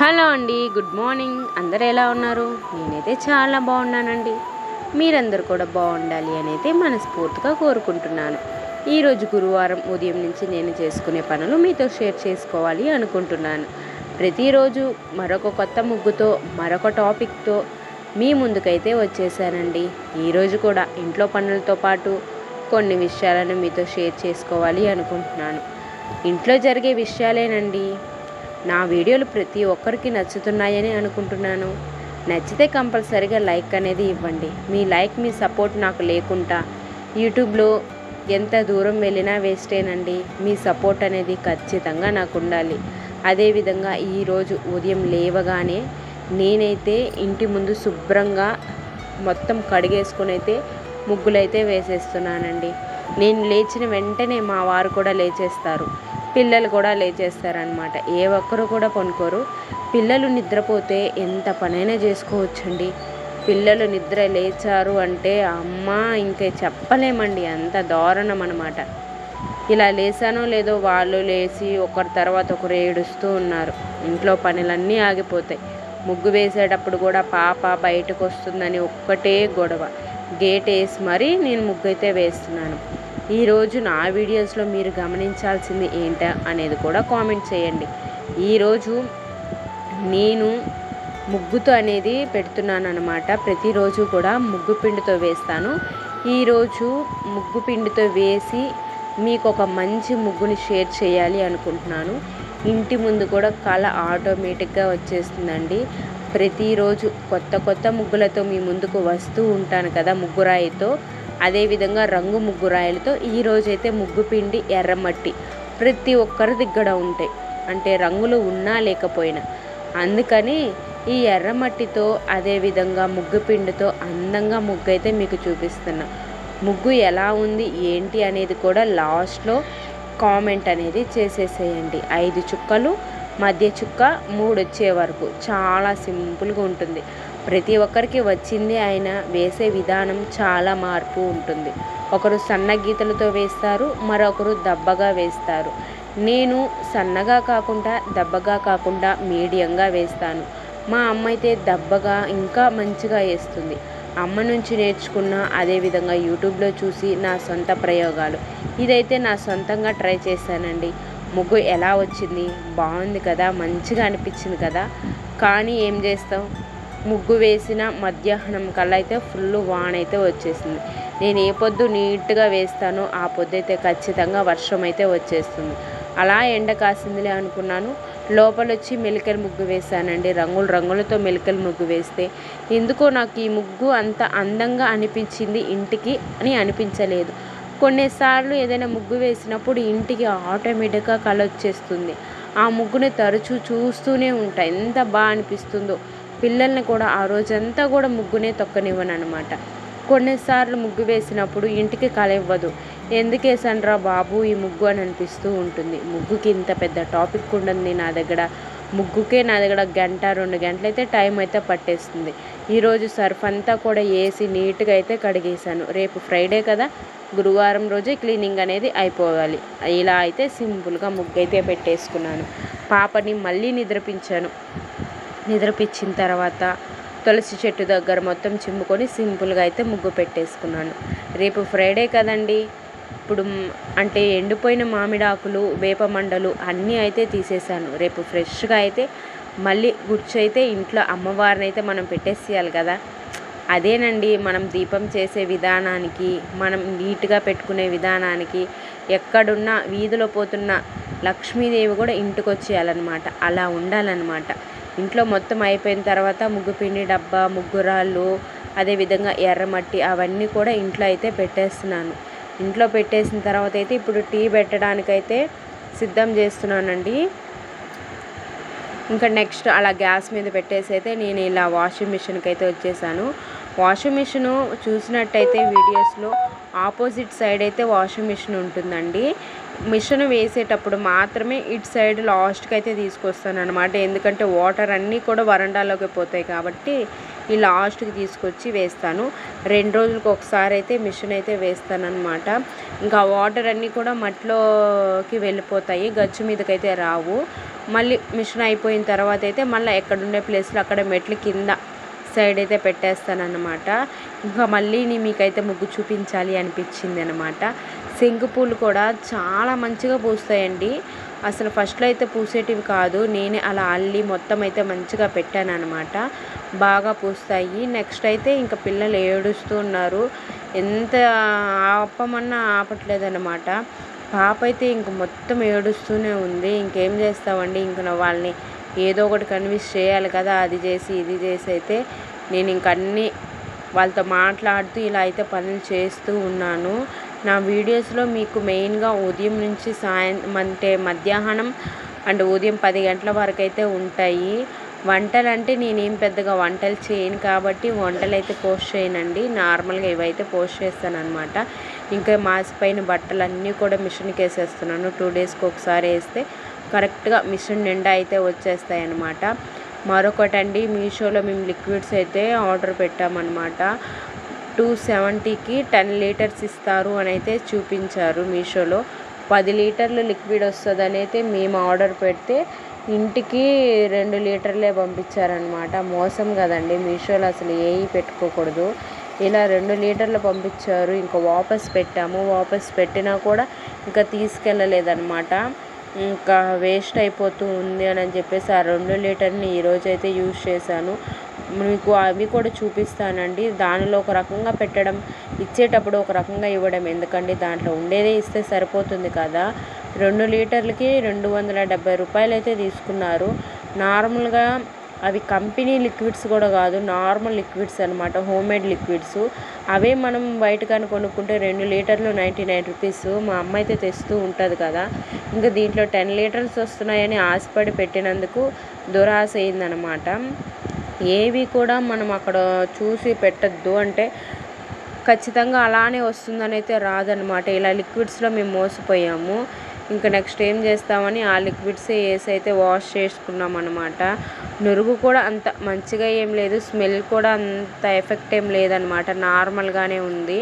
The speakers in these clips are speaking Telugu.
హలో అండి గుడ్ మార్నింగ్. అందరు ఎలా ఉన్నారు? నేనైతే చాలా బాగున్నానండి. మీరందరూ కూడా బాగుండాలి అనేది మనస్ఫూర్తిగా కోరుకుంటున్నాను. ఈరోజు గురువారం ఉదయం నుంచి నేను చేసుకునే పనులు మీతో షేర్ చేసుకోవాలి అనుకుంటున్నాను. ప్రతిరోజు మరొక కొత్త ముగ్గుతో మరొక టాపిక్తో మీ ముందుకైతే వచ్చేసానండి. ఈరోజు కూడా ఇంట్లో పనులతో పాటు కొన్ని విషయాలను మీతో షేర్ చేసుకోవాలి అనుకుంటున్నాను. ఇంట్లో జరిగే విషయాలేనండి. నా వీడియోలు ప్రతి ఒక్కరికి నచ్చుతున్నాయని అనుకుంటున్నాను. నచ్చితే కంపల్సరిగా లైక్ అనేది ఇవ్వండి. మీ లైక్ మీ సపోర్ట్ నాకు లేకుండా యూట్యూబ్లో ఎంత దూరం వెళ్ళినా వేస్టేనండి. మీ సపోర్ట్ అనేది ఖచ్చితంగా నాకు ఉండాలి. అదేవిధంగా ఈరోజు ఉదయం లేవగానే నేనైతే ఇంటి ముందు శుభ్రంగా మొత్తం కడిగేసుకుని అయితే ముగ్గులైతే వేసేస్తున్నానండి. నేను లేచిన వెంటనే మా వారు కూడా లేచేస్తారు. పిల్లలు కూడా లేచేస్తారనమాట ఏ ఒక్కరు కూడా పనుకోరు. పిల్లలు నిద్రపోతే ఎంత పనైనా చేసుకోవచ్చండి. పిల్లలు నిద్ర లేచారు అంటే అమ్మ ఇంకే చెప్పలేమండి. అంత దారుణం అనమాట ఇలా లేసానో లేదో వాళ్ళు లేచి ఒకరి తర్వాత ఒకరు ఏడుస్తూ ఉన్నారు. ఇంట్లో పనులన్నీ ఆగిపోతాయి. ముగ్గు వేసేటప్పుడు కూడా పాప బయటకు వస్తుందని ఒక్కటే గొడవ. గేట్ వేసి మరీ నేను ముగ్గు అయితే వేస్తున్నాను. ఈరోజు నా వీడియోస్లో మీరు గమనించాల్సింది ఏంటా అనేది కూడా కామెంట్ చేయండి. ఈరోజు నేను ముగ్గుతో అనేది పెడుతున్నాను అనమాట ప్రతిరోజు కూడా ముగ్గు పిండితో వేస్తాను. ఈరోజు ముగ్గు పిండితో వేసి మీకు ఒక మంచి ముగ్గుని షేర్ చేయాలి అనుకుంటున్నాను. ఇంటి ముందు కూడా కళ ఆటోమేటిక్గా వచ్చేస్తుందండి. ప్రతిరోజు కొత్త కొత్త ముగ్గులతో మీ ముందుకు వస్తూ ఉంటాను కదా ముగ్గురాయితో. అదేవిధంగా రంగు ముగ్గు ముగ్గురాయలతో ఈరోజైతే ముగ్గు పిండి ఎర్రమట్టి ప్రతి ఒక్కరి దగ్గర ఉంటాయి అంటే రంగులు ఉన్నా లేకపోయినా. అందుకని ఈ ఎర్రమట్టితో అదేవిధంగా ముగ్గు పిండితో అందంగా ముగ్గు అయితే మీకు చూపిస్తున్నా. ముగ్గు ఎలా ఉంది ఏంటి అనేది కూడా లాస్ట్లో కామెంట్ అనేది చేసేసేయండి. ఐదు చుక్కలు మధ్య చుక్క మూడు వచ్చే వరకు. చాలా సింపుల్గా ఉంటుంది. ప్రతి ఒక్కరికి వచ్చింది ఆయన వేసే విధానం చాలా మార్పు ఉంటుంది. ఒకరు సన్న గీతలతో వేస్తారు మరొకరు దబ్బగా వేస్తారు. నేను సన్నగా కాకుండా దబ్బగా కాకుండా మీడియంగా వేస్తాను. మా అమ్మ అయితే దబ్బగా ఇంకా మంచిగా వేస్తుంది. అమ్మ నుంచి నేర్చుకున్న అదేవిధంగా యూట్యూబ్లో చూసి నా సొంత ప్రయోగాలు. ఇదైతే నా సొంతంగా ట్రై చేశానండి. ముగ్గు ఎలా వచ్చింది? బాగుంది కదా? మంచిగా అనిపించింది కదా? కానీ ఏం చేస్తాం ముగ్గు వేసిన మధ్యాహ్నం కల్లా అయితే ఫుల్ వాన్ అయితే వచ్చేసింది. నేను ఏ పొద్దు నీట్గా వేస్తానో ఆ పొద్దు అయితే ఖచ్చితంగా వర్షం అయితే వచ్చేస్తుంది. అలా ఎండ కాసిందిలే అనుకున్నాను. లోపల వచ్చి మెలికల ముగ్గు వేశానండి. రంగులు రంగులతో మెలికల ముగ్గు వేస్తే ఎందుకో నాకు ఈ ముగ్గు అంత అందంగా అనిపించింది ఇంటికి అని అనిపించలేదు. కొన్నిసార్లు ఏదైనా ముగ్గు వేసినప్పుడు ఇంటికి ఆటోమేటిక్గా కళ వచ్చేస్తుంది ఆ ముగ్గుని తరచూ చూస్తూనే ఉంటా. ఎంత బాగా అనిపిస్తుందో. పిల్లల్ని కూడా ఆ రోజంతా కూడా ముగ్గునే తొక్కనివ్వను అనమాట కొన్నిసార్లు ముగ్గు వేసినప్పుడు ఇంటికి కలవ్వదు. ఇవ్వదు బాబు ఈ ముగ్గు అని అనిపిస్తూ ఉంటుంది. ముగ్గుకి ఇంత పెద్ద టాపిక్ ఉండదు నా దగ్గర. ముగ్గుకే నా దగ్గర గంట రెండు గంటలైతే టైం అయితే పట్టేస్తుంది. ఈరోజు సర్ఫ్ అంతా కూడా వేసి నీట్గా అయితే కడిగేసాను రేపు ఫ్రైడే కదా. గురువారం రోజే క్లీనింగ్ అనేది అయిపోవాలి. ఇలా అయితే సింపుల్గా ముగ్గు అయితే పెట్టేసుకున్నాను. పాపని మళ్ళీ నిద్రపించాను. నిద్రపించిన తర్వాత తులసి చెట్టు దగ్గర మొత్తం చిమ్ముకొని సింపుల్గా అయితే ముగ్గు పెట్టేసుకున్నాను. రేపు ఫ్రైడే కదండి. ఇప్పుడు అంటే ఎండిపోయిన మామిడాకులు వేప మండలు అన్నీ అయితే తీసేసాను రేపు ఫ్రెష్గా అయితే మళ్ళీ గుర్చైతే ఇంట్లో అమ్మవారిని అయితే మనం పెట్టేసేయాలి కదా. అదేనండి మనం దీపం చేసే విధానానికి మనం నీట్గా పెట్టుకునే విధానానికి ఎక్కడున్నా వీధిలో పోతున్న లక్ష్మీదేవి కూడా ఇంటికి వచ్చేయాలన్నమాట అలా ఉండాలన్నమాట. ఇంట్లో మొత్తం అయిపోయిన తర్వాత ముగ్గు పిండి డబ్బా ముగ్గురాళ్ళు అదేవిధంగా ఎర్రమట్టి అవన్నీ కూడా ఇంట్లో అయితే పెట్టేస్తున్నాను. ఇంట్లో పెట్టేసిన తర్వాత అయితే ఇప్పుడు టీ పెట్టడానికైతే సిద్ధం చేస్తున్నానండి. ఇంకా నెక్స్ట్ అలా గ్యాస్ మీద పెట్టేసి అయితే నేను ఇలా వాషింగ్ మిషన్కి అయితే వచ్చేసాను. వాషింగ్ మిషన్ చూసినట్టయితే వీడియోస్లో ఆపోజిట్ సైడ్ అయితే వాషింగ్ మిషన్ ఉంటుందండి. మిషన్ వేసేటప్పుడు మాత్రమే ఇటు సైడ్ లాస్ట్కి అయితే తీసుకొస్తాను అనమాట ఎందుకంటే వాటర్ అన్నీ కూడా వరండాలోకి పోతాయి కాబట్టి ఈ లాస్ట్కి తీసుకొచ్చి వేస్తాను. రెండు రోజులకు ఒకసారి అయితే మిషన్ అయితే వేస్తానమాట ఇంకా వాటర్ అన్నీ కూడా మట్టిలోకి వెళ్ళిపోతాయి. గచ్చు మీదకైతే రావు. మళ్ళీ మిషన్ అయిపోయిన తర్వాత అయితే మళ్ళీ ఎక్కడుండే ప్లేస్లో అక్కడ మెట్లు కింద సైడ్ అయితే పెట్టేస్తానన్నమాట. ఇంకా మళ్ళీ మీకైతే ముగ్గు చూపించాలి అనిపించింది అనమాట శంకు పూలు కూడా చాలా మంచిగా పూస్తాయండి. అసలు ఫస్ట్లో అయితే పూసేటివి కాదు. నేనే అలా అల్లి మొత్తం అయితే మంచిగా పెట్టాను అనమాట బాగా పూస్తాయి. నెక్స్ట్ అయితే ఇంకా పిల్లలు ఏడుస్తూ ఉన్నారు. ఎంత ఆపమన్నా ఆపట్లేదన్నమాట. పాప అయితే ఇంక మొత్తం ఏడుస్తూనే ఉంది. ఇంకేం చేస్తామండి? ఇంక వాళ్ళని ఏదో ఒకటి కన్విన్స్ చేయాలి కదా. అది చేసి ఇది చేసి అయితే నేను ఇంక అన్నీ వాళ్ళతో మాట్లాడుతూ ఇలా అయితే పనులు చేస్తూ ఉన్నాను. నా వీడియోస్లో మీకు మెయిన్గా ఉదయం నుంచి సాయం అంటే మధ్యాహ్నం అండ్ ఉదయం పది గంటల వరకు అయితే ఉంటాయి. వంటలు అంటే నేనేం పెద్దగా వంటలు చేయను కాబట్టి వంటలు అయితే పోస్ట్ చేయనండి. నార్మల్గా ఇవైతే పోస్ట్ చేస్తాను అనమాట ఇంకా మాసిపోయిన బట్టలు అన్నీ కూడా మిషన్కి వేసేస్తున్నాను. టూ డేస్కి ఒకసారి వేస్తే కరెక్ట్గా మిషన్ నిండా అయితే వచ్చేస్తాయి అన్నమాట మరొకటండి మీషోలో మేము లిక్విడ్స్ అయితే ఆర్డర్ పెట్టామన్నమాట. టూ సెవెంటీకి టెన్ లీటర్స్ ఇస్తారు అని అయితే చూపించారు మీషోలో. పది లీటర్లు లిక్విడ్ వస్తుందని అయితే మేము ఆర్డర్ పెడితే ఇంటికి రెండు లీటర్లే పంపించారనమాట మోసం కదండి మీషోలో అసలు ఏవి పెట్టుకోకూడదు. ఇలా రెండు లీటర్లు పంపించారు ఇంకా వాపస్ పెట్టాము. వాపస్ పెట్టినా కూడా ఇంకా తీసుకెళ్ళలేదన్నమాట. ఇంకా వేస్ట్ అయిపోతూ ఉంది అని చెప్పేసి ఆ రెండు లీటర్ని ఈరోజైతే యూజ్ చేశాను. మీకు అవి కూడా చూపిస్తానండి. దానిలో ఒక రకంగా పెట్టడం ఇచ్చేటప్పుడు ఒక రకంగా ఇవ్వడం. ఎందుకండి? దాంట్లో ఉండేదే ఇస్తే సరిపోతుంది కదా. రెండు లీటర్లకి రెండు వందల డెబ్బై రూపాయలు అయితే తీసుకున్నారు. నార్మల్గా అవి కంపెనీ లిక్విడ్స్ కూడా కాదు నార్మల్ లిక్విడ్స్ అనమాట హోమ్మేడ్ లిక్విడ్స్. అవే మనం బయట కానీ కొనుక్కుంటే రెండు లీటర్లు నైంటీ నైన్ రూపీస్ మా అమ్మ అయితే తెస్తూ ఉంటుంది కదా. ఇంకా దీంట్లో టెన్ లీటర్స్ వస్తున్నాయని ఆశపడి పెట్టినందుకు దురాశ అయిందనమాట ఏవి కూడా మనం అక్కడ చూసి పెట్టద్దు అంటే ఖచ్చితంగా అలానే వస్తుందని అయితే రాదనమాట ఇలా లిక్విడ్స్లో మేము మోసపోయాము. ఇంకా నెక్స్ట్ ఏం చేస్తామని ఆ లిక్విడ్స్ వేసి అయితే వాష్ చేసుకున్నాం అనమాట నురుగు కూడా అంత మంచిగా ఏం లేదు స్మెల్ కూడా అంత ఎఫెక్ట్ ఏం లేదనమాట నార్మల్గానే ఉంది.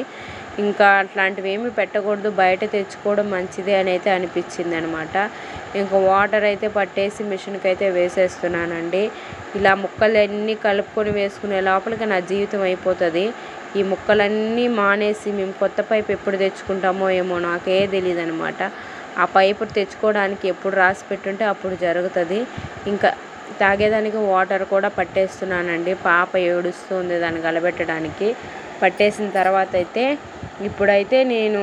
ఇంకా అట్లాంటివి ఏమి పెట్టకూడదు బయట తెచ్చుకోవడం మంచిది అని అయితే అనిపించింది అనమాట ఇంకా వాటర్ అయితే పట్టేసి మిషన్కి అయితే వేసేస్తున్నానండి. ఇలా ముక్కలన్నీ కలుపుకొని వేసుకునే లోపలికి నా జీవితం అయిపోతుంది. ఈ ముక్కలన్నీ మానేసి మేము కొత్త పైపు ఎప్పుడు తెచ్చుకుంటామో ఏమో నాకే తెలియదు అనమాట ఆ పైపు తెచ్చుకోవడానికి ఎప్పుడు రాసి పెట్టుంటే అప్పుడు జరుగుతుంది. ఇంకా తాగేదానికి వాటర్ కూడా పట్టేస్తున్నానండి. పాప ఏడుస్తుంది దాన్ని గలబెట్టడానికి. పట్టేసిన తర్వాత అయితే ఇప్పుడైతే నేను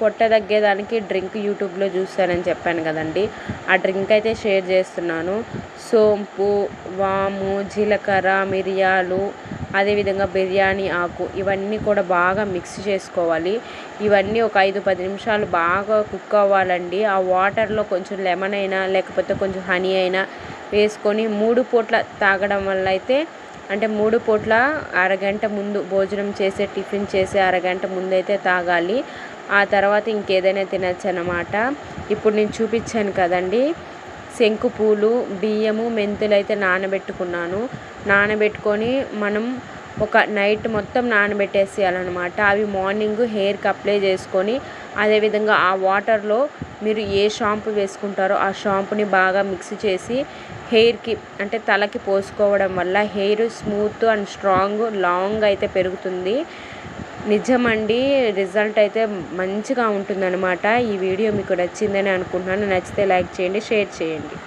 పొట్ట తగ్గేదానికి డ్రింక్ యూట్యూబ్లో చూస్తానని చెప్పాను కదండి. ఆ డ్రింక్ అయితే షేర్ చేస్తున్నాను. సోంపు వాము జీలకర్ర మిరియాలు అదేవిధంగా బిర్యానీ ఆకు ఇవన్నీ కూడా బాగా మిక్స్ చేసుకోవాలి. ఇవన్నీ ఒక ఐదు పది నిమిషాలు బాగా కుక్ అవ్వాలండి. ఆ వాటర్లో కొంచెం లెమన్ అయినా లేకపోతే కొంచెం హనీ అయినా వేసుకొని మూడు పూట్ల తాగడం వల్ల అయితే అంటే మూడు పూట్ల అరగంట ముందు భోజనం చేసే టిఫిన్ చేసే అరగంట ముందు అయితే తాగాలి. ఆ తర్వాత ఇంకేదైనా తినచ్చు అన్నమాట. ఇప్పుడు నేను చూపించాను కదండి. శంకు పూలు బియ్యము మెంతులు అయితే నానబెట్టుకున్నాను. నానబెట్టుకొని మనం ఒక నైట్ మొత్తం నానబెట్టేసేయాలన్నమాట. అవి మార్నింగ్ హెయిర్కి అప్లై చేసుకొని అదేవిధంగా ఆ వాటర్లో మీరు ఏ షాంపూ వేసుకుంటారో ఆ షాంపూని బాగా మిక్స్ చేసి హెయిర్కి అంటే తలకి పోసుకోవడం వల్ల hair smooth and strong long అయితే పెరుగుతుంది. నిజమండి. రిజల్ట్ అయితే మంచిగా ఉంటుందన్నమాట. ఈ వీడియో మీకు నచ్చిందని అనుకుంటున్నాను. నచ్చితే లైక్ చేయండి షేర్ చేయండి.